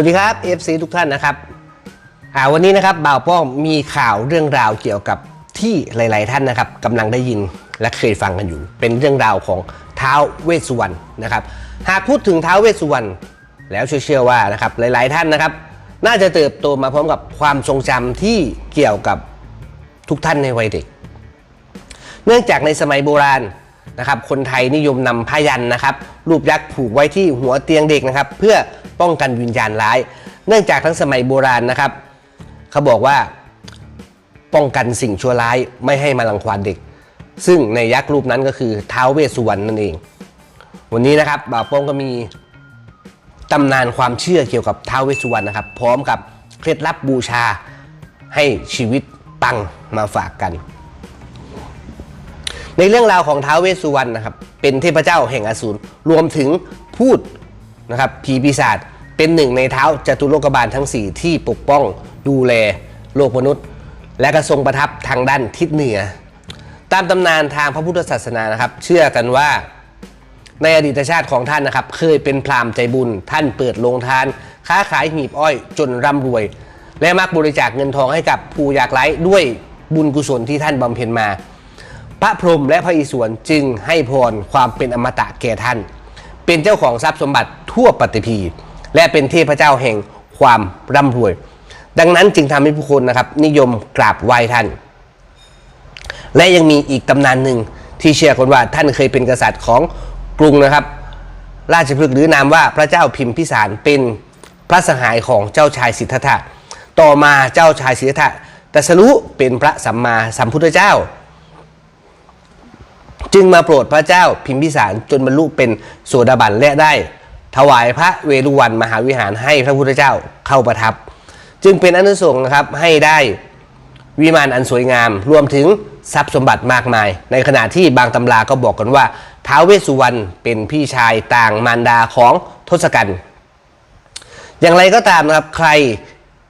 วัสดีครับ FC ทุกท่านนะครับวันนี้นะครับบ่าวป้อมมีข่าวเรื่องราวเกี่ยวกับที่หลาย ๆ ท่านนะครับกำลังได้ยินและเคยฟังกันอยู่ เป็นเรื่องราวของท้าวเวสสุวรรณนะครับ หากพูดถึงท้าวเวสสุวรรณแล้วเชื่อว่านะครับหลาย ๆ ท่านนะครับ น่าจะเติบโตมาพร้อมกับความทรงจำที่เกี่ยวกับทุกท่านในวัยเด็ก เนื่องจากในสมัยโบราณนะครับ คนไทยนิยมนำผ้ายันนะครับ รูปยักษ์ผูกไว้ที่หัวเตียงเด็กนะครับ เพื่อ ป้องกันวิญญาณร้าย เนื่องจากทั้งสมัยโบราณนะครับ เขาบอกว่าป้องกันสิ่งชั่วร้ายไม่ให้มาลังควานเด็ก ซึ่งในยักษ์รูปนั้นก็คือท้าวเวสสุวรรณนั่นเอง วันนี้นะครับบ่าวโป้งก็มีตำนานความเชื่อเกี่ยวกับท้าวเวสสุวรรณนะครับ พร้อมกับเคล็ดลับบูชาให้ชีวิตปังมาฝากกัน ในเรื่องราวของท้าวเวสสุวรรณนะครับ เป็นเทพเจ้าแห่งอสูรรวมถึงพูดนะครับผีปีศาจ เป็นหนึ่งในเท้าจตุโลกบาลทั้ง 4 ที่ปกป้องดูแลโลกมนุษย์ และกระทรงประทับทางด้านทิศเหนือ ตามตำนานทางพระพุทธศาสนานะครับ เชื่อกันว่าในอดีตชาติของท่านนะครับ เคยเป็นพราหมณ์ใจบุญ ท่านเปิดโรงทาน ค้าขายหีบอ้อยจนร่ำรวย และมักบริจาคเงินทองให้กับผู้ยากไร้ด้วยบุญกุศลที่ท่านบำเพ็ญมา พระพรหมและพระอิศวรจึงให้พรความเป็นอมตะแก่ท่าน เป็นเจ้าของทรัพย์สมบัติทั่วปฏิพี และเป็นเทพเจ้าแห่งความร่ำรวย ดังนั้นจึงทำให้ผู้คนนะครับ นิยมกราบไหว้ท่าน และยังมีอีกตำนานหนึ่งที่เชื่อกันว่าท่านเคยเป็นกษัตริย์ของกรุงนะครับ ราชพฤกษ์หรือนามว่าพระเจ้าพิมพิสารเป็นพระสหายของเจ้าชายสิทธัตถะต่อมาเจ้าชายสิทธัตถะตรัสรู้เป็นพระสัมมาสัมพุทธเจ้า จึงมาโปรดพระเจ้าพิมพิสารจนบรรลุเป็นโสดาบันและได้ ถวายพระเวรุวันมหาวิหารให้พระพุทธเจ้าเข้าประทับ จึงเป็นอนุสงฆ์นะครับให้ได้วิมานอันสวยงาม รวมถึงทรัพย์สมบัติมากมาย ในขณะที่บางตำราก็บอกกันว่าท้าวเวสสุวรรณเป็นพี่ชายต่างมารดาของทศกัณฐ์อย่างไรก็ตามนะครับใคร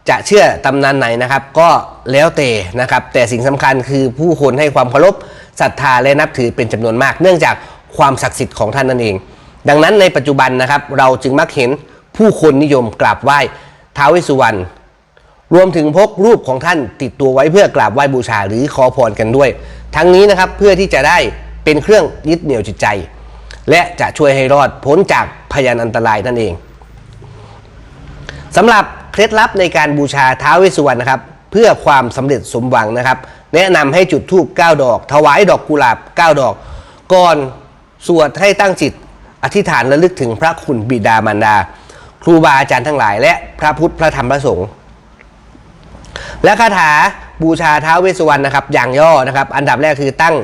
จะเชื่อตำนานไหนนะครับ ก็แล้วแต่นะครับ แต่สิ่งสำคัญคือผู้คนให้ความเคารพศรัทธาและนับถือเป็นจำนวนมาก เนื่องจากความศักดิ์สิทธิ์ของท่านนั่นเอง ดังนั้นในปัจจุบันนะครับเราจึงมักเห็นผู้คนนิยมกราบไหว้ท้าวเวสสุวรรณรวมถึงพกรูปของท่านติดตัวไว้เพื่อกราบไหว้บูชาหรือขอพรกันด้วย ทั้งนี้นะครับเพื่อที่จะได้เป็นเครื่องยึดเหนี่ยวจิตใจ และจะช่วยให้รอดพ้นจากพยานอันตรายนั่นเองสำหรับเคล็ดลับในการบูชาท้าวเวสสุวรรณนะครับ เพื่อความสำเร็จสมหวังนะครับ แนะนำให้จุดธูป9ดอก ถวายดอกกุหลาบ 9 ดอก ก่อนสวดให้ตั้งจิต อธิษฐานระลึกถึงพระคุณบิดามารดา ครูบาอาจารย์ทั้งหลาย และพระพุทธพระธรรมพระสงฆ์และคาถาบูชาท้าวเวสุวรรณนะครับ อย่างย่อนะครับ อันดับแรกคือตั้ง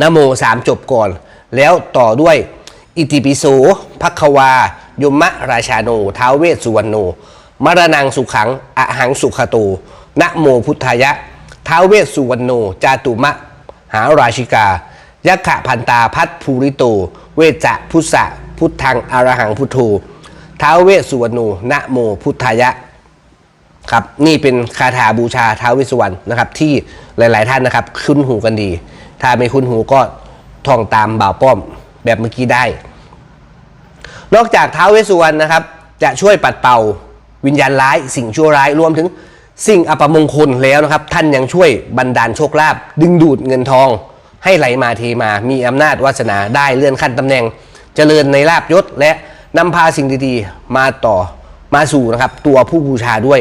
นโมสามจบก่อน แล้วต่อด้วยอิติปิโสภัควายมะราชาโนท้าวเวสุวรรณโนมรณังสุขังอหังสุขโตนะโมพุทธายะท้าวเวสสุวรรณโนจาตุมะ หาราชิกา ยักขะพันตาพัทภูริโต เวจะพุทธะพุทธังอรหังพุทโธท้าวเวสุวรรณโนะโมพุทธายะครับนี่เป็นคาถาบูชาท้าวเวสุวรรณนะครับ ที่หลาย ๆ ท่านนะครับ คุ้นหูกันดี ถ้าไม่คุ้นหูก็ท่องตามบ่าวป้อมแบบเมื่อกี้ได้ นอกจากท้าวเวสสุวรรณนะครับ จะช่วยปัดเป่าวิญญาณร้ายสิ่งชั่วร้ายรวมถึงสิ่งอัปมงคลแล้วนะครับ ท่านยังช่วยบันดาลโชคลาภดึงดูดเงินทอง ให้ไหลมาเทมา มีอำนาจวาสนาได้เลื่อนขั้นตำแหน่ง เจริญในลาบยศและนำพาสิ่งดีๆ มาต่อมาสู่นะครับ ตัวผู้บูชาด้วย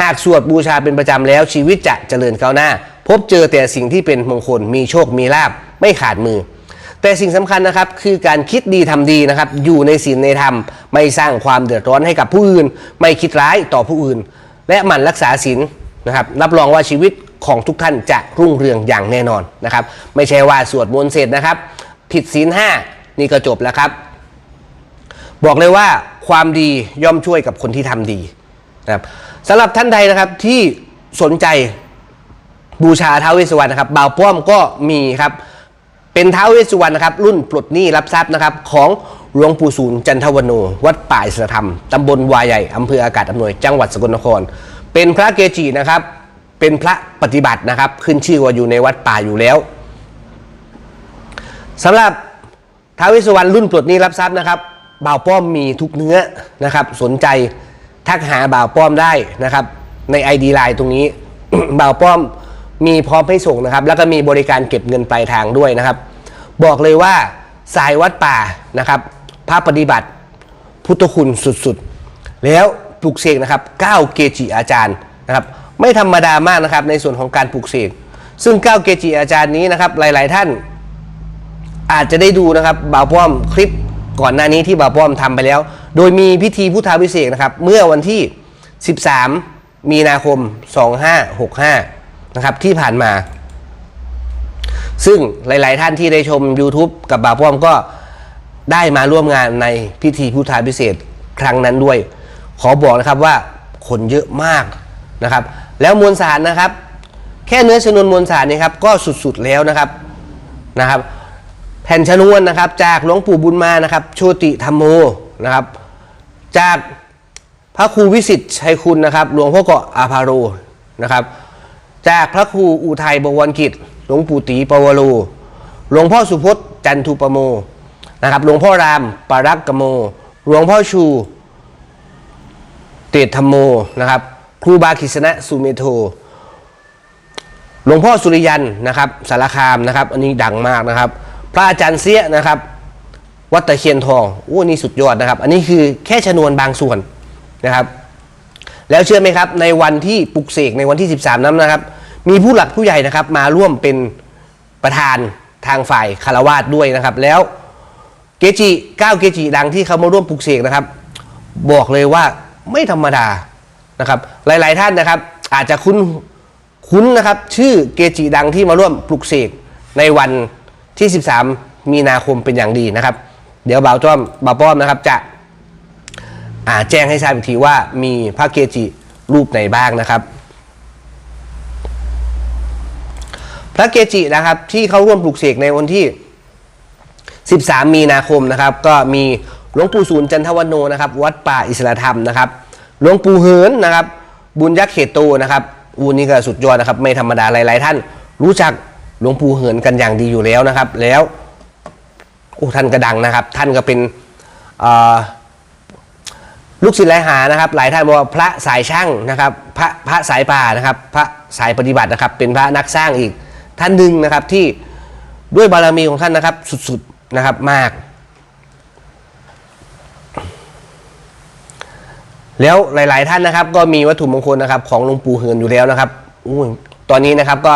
หากสวดบูชาเป็นประจำแล้วชีวิตจะเจริญก้าวหน้า พบเจอแต่สิ่งที่เป็นมงคลมีโชคมีลาบไม่ขาดมือ แต่สิ่งสำคัญนะครับคือการคิดดีทำดีนะครับ อยู่ในศีลในธรรม ไม่สร้างความเดือดร้อนให้กับผู้อื่น ไม่คิดร้ายต่อผู้อื่น และหมั่นรักษาศีลนะครับ รับรองว่าชีวิต ของทุกท่านจะรุ่งเรืองอย่างแน่นอนนะครับ ไม่ใช่ว่าสวดมนต์เสร็จนะครับ ผิดศีลห้านี่ก็จบแล้วครับ บอกเลยว่าความดีย่อมช่วยกับคนที่ทำดีนะครับสำหรับท่านใดนะครับที่สนใจบูชาท้าวเวสสุวรรณนะครับบ่าวป้อมก็มีครับเป็นท้าวเวสสุวรรณนะครับรุ่นปลดหนี้รับทรัพย์นะครับของหลวงปู่ศูนย์จันทวโน วัดป่าอิสรธรรมตำบลวายใหญ่อำเภออากาศอำนวยจังหวัดสกลนคร เป็นพระเกจินะครับ เป็นพระปฏิบัตินะครับ ขึ้นชื่อว่าอยู่ในวัดป่าอยู่แล้วสำหรับท้าวเวสสุวรรณรุ่นปลดหนี้รับทรัพย์นะครับบ่าวป้อมมีทุกเนื้อนะครับ สนใจทักหาบ่าวป้อมได้นะครับ ใน ID ไลน์ตรงนี้บ่าวป้อมมีพร้อมให้ส่งนะครับ แล้วก็มีบริการเก็บเงินปลายทางด้วยนะครับ บอกเลยว่าสายวัดป่านะครับพระปฏิบัติ พุทธคุณสุดๆ แล้วปลุกเสกนะครับ 9 เกจิอาจารย์นะครับ ไม่ธรรมดามากนะครับในส่วนของการปลุกเสกซึ่ง9เกจิอาจารย์นี้นะครับหลาย ๆ ท่าน อาจจะได้ดูนะครับบ่าวป้อมคลิปก่อนหน้านี้ที่บ่าวป้อมทำไปแล้ว โดยมีพิธีพุทธาพิเศษนะครับเมื่อวันที่ 13 มีนาคม 2565 นะครับที่ผ่านมา ซึ่งหลาย ๆ ท่านที่ได้ชม YouTube กับบ่าวป้อมก็ได้มาร่วมงานในพิธีพุทธาพิเศษครั้งนั้นด้วย ขอบอกนะครับว่าคนเยอะมากนะครับ แล้วมวลสารนะครับ แค่เนื้อชนวนมวลสารนี่ครับก็สุดๆแล้วนะครับนะครับ แผ่นชนวนนะครับจากหลวงปู่บุญมานะครับโชติธรรมโมนะครับ จากพระครูวิสิทธิ์ชัยคุณนะครับ หลวงพ่อเกาะอาภาโรนะครับ จากพระครูอุทัยบวรกิจ หลวงปู่ตีปวโรหลวงพ่อสุพจน์จันทุปโมนะครับ หลวงพ่อรามปารักกโม หลวงพ่อชู เตธรรมโมนะครับ ครูบาคิสนะสุเมโทหลวงพ่อสุริยันนะครับสารคามนะครับ อันนี้ดังมากนะครับ พระอาจารย์เสียนะครับ วัดตะเคียนทองโอ้นี่สุดยอดนะครับ อันนี้คือแค่ชนวนบางส่วนนะครับ แล้วเชื่อไหมครับในวันที่ปลุกเสกในวันที่ 13 นั้นนะครับ มีผู้หลักผู้ใหญ่นะครับ มาร่วมเป็นประธานทางฝ่ายคารวาสด้วยนะครับ แล้วเกจิ9เกจิดังที่เขามาร่วมปลุกเสกนะครับ บอกเลยว่าไม่ธรรมดา นะครับหลาย ๆ ท่านนะครับอาจจะคุ้นคุ้นนะครับชื่อเกจิดังที่มาร่วมปลุกเสกในวันที่ 13 มีนาคมเป็นอย่างดีนะครับ เดี๋ยวบ่าวจ้อมบ่าวป้อมนะครับจะแจ้งให้ทราบอีกทีว่ามีพระเกจิรูปไหนบ้างนะครับ พระเกจินะครับที่เขาร่วมปลูกเสกในวันที่ 13 มีนาคมนะครับ ก็มีหลวงปู่ศูนย์จันทวันโนนะครับ วัดป่าอิสระธรรมนะครับ หลวงปู่เหินนะครับ บุญยักษ์เขตโตนะครับอูนี่ก็สุดยอดนะครับ ไม่ธรรมดาหลายๆ ท่าน รู้จักหลวงปู่เหินกันอย่างดีอยู่แล้วนะครับ แล้วโอ้ท่านก็ดังนะครับ ท่านก็เป็นลูกศิษย์หลายหานะครับ หลายท่านบอกว่าพระสายช่างนะครับ พระพระสายป่านะครับ พระสายปฏิบัตินะครับ เป็นพระนักสร้างอีกท่านหนึ่งนะครับที่ด้วยบารมีของท่านนะครับสุดๆนะครับมาก แล้วหลาย ๆ ท่านนะครับ ก็มีวัตถุมงคลนะครับ ของหลวงปู่เหินอยู่แล้วนะครับอุ้ยตอนนี้นะครับก็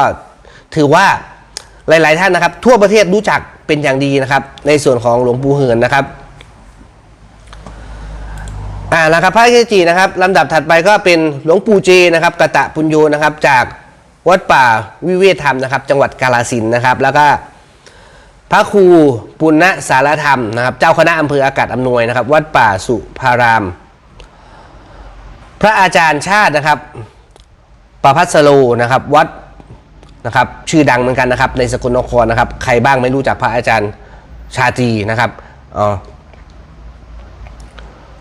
ถือว่าหลาย ๆ ท่านนะครับ ทั่วประเทศรู้จักเป็นอย่างดีนะครับ ในส่วนของหลวงปู่เหินนะครับอ่านะครับพระเกจินะครับลำดับถัดไปก็เป็นหลวงปู่เจนะครับกะตะปุญโยนะครับ จากวัดป่าวิเวธธรรมนะครับ จังหวัดกาฬสินนะครับ แล้วก็พระครูปุณณสารธรรมนะครับ เจ้าคณะอำเภออากาศอำนวยนะครับ วัดป่าสุภาราม พระอาจารย์ชาตินะครับประพัสโลนะครับวัดนะครับชื่อดังเหมือนกันนะครับ ในสกลนครนะครับ ใครบ้างไม่รู้จักพระอาจารย์ชาตีนะครับอ๋อ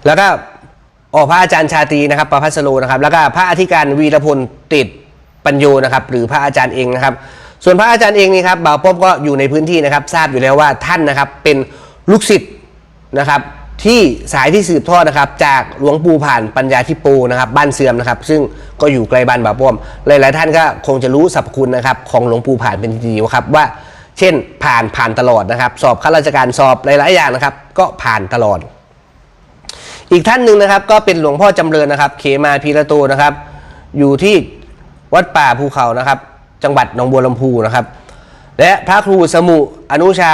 แล้วก็ออพระอาจารย์ชาตีนะครับประพัสโลนะครับ แล้วก็พระอธิการวีรพลติดปัญโยนะครับ หรือพระอาจารย์เองนะครับ ส่วนพระอาจารย์เองนี่ครับบ่าวป้อมก็อยู่ในพื้นที่นะครับ ทราบอยู่แล้วว่าท่านนะครับเป็นลูกศิษย์นะครับ ที่สายที่สืบทอดนะครับ จากหลวงปู่ผ่านปัญญาทิโปนะครับ บ้านเสื่อมนะครับ ซึ่งก็อยู่ใกล้บ้านบ่าวป้อมหลาย ๆ ท่านก็คงจะรู้สรรพคุณนะครับ ของหลวงปู่ผ่านเป็นดีครับว่า เช่น ผ่านผ่านตลอดนะครับ สอบข้าราชการสอบหลาย ๆ อย่างนะครับ ก็ผ่านตลอด อีกท่านหนึ่งนะครับก็เป็นหลวงพ่อจำเริญนะครับเขมาพีระโตนะครับ อยู่ที่วัดป่าภูเขานะครับ จังหวัดหนองบัวลำพูนะครับ และพระครูสมุอนุชา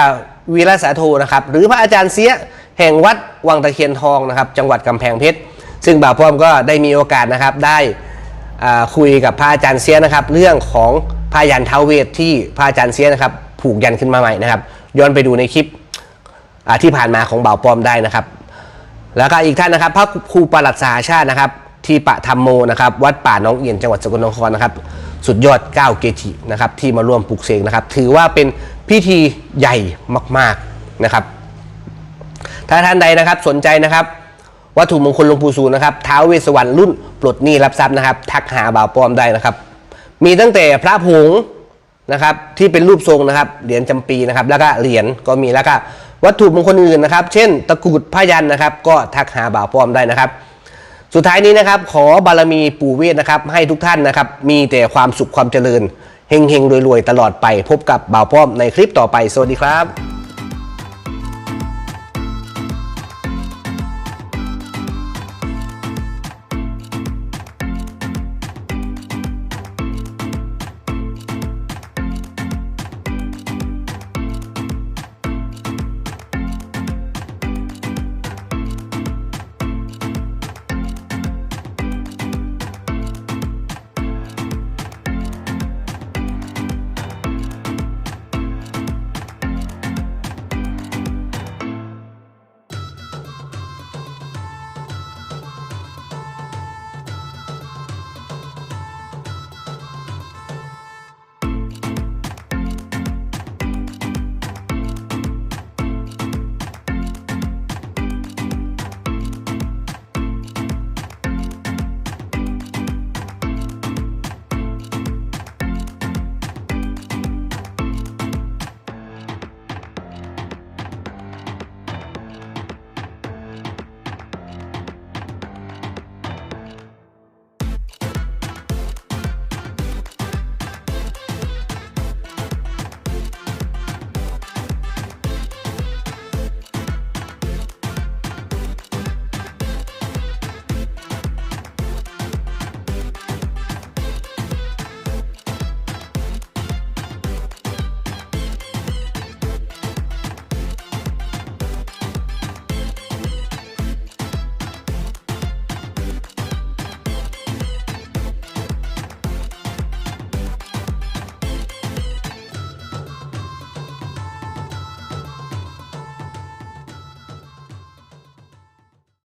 วีรสาโทนะครับ หรือพระอาจารย์เสีย แห่งวัดวังตะเคียนทองนะครับ จังหวัดกำแพงเพชรซึ่งบ่าวพร้อมก็ได้มีโอกาสนะครับได้คุยกับพระอาจารย์เสียนะครับ เรื่องของพายันเทาเวทที่พระอาจารย์เสียนะครับ ผูกยันขึ้นมาใหม่นะครับ ย้อนไปดูในคลิปที่ผ่านมาของบ่าวปอมได้นะครับ แล้วก็อีกท่านนะครับ พระครูปลัดสาชาตินะครับ ทีปะธรรมโมนะครับ วัดป่าน้องเอียนจังหวัดสกลนครนะครับ สุดยอด 9 เกจินะครับที่มาร่วมปลุกเสกนะครับ ถือว่าเป็นพิธีใหญ่มาก ๆนะครับ ถ้าท่านใดนะครับสนใจนะครับ วัตถุมงคลหลวงปู่ศูนย์นะครับท้าวเวสสวรรณรุ่นปลดหนี้รับทรัพย์นะครับ ทักหาบ่าวปลอมได้นะครับ มีตั้งแต่พระผงนะครับที่เป็นรูปทรงนะครับเหรียญจำปีนะครับ แล้วก็เหรียญก็มีแล้วก็วัตถุมงคลอื่นนะครับ เช่น ตะกรุดพยันนะครับ ก็ทักหาบ่าวปลอมได้นะครับ สุดท้ายนี้นะครับ ขอบารมีปู่เวทนะครับ ให้ทุกท่านนะครับ มีแต่ความสุขความเจริญเฮงเฮงๆรวยๆ ตลอดไปพบกับบ่าวป้อมในคลิปต่อไป สวัสดีครับ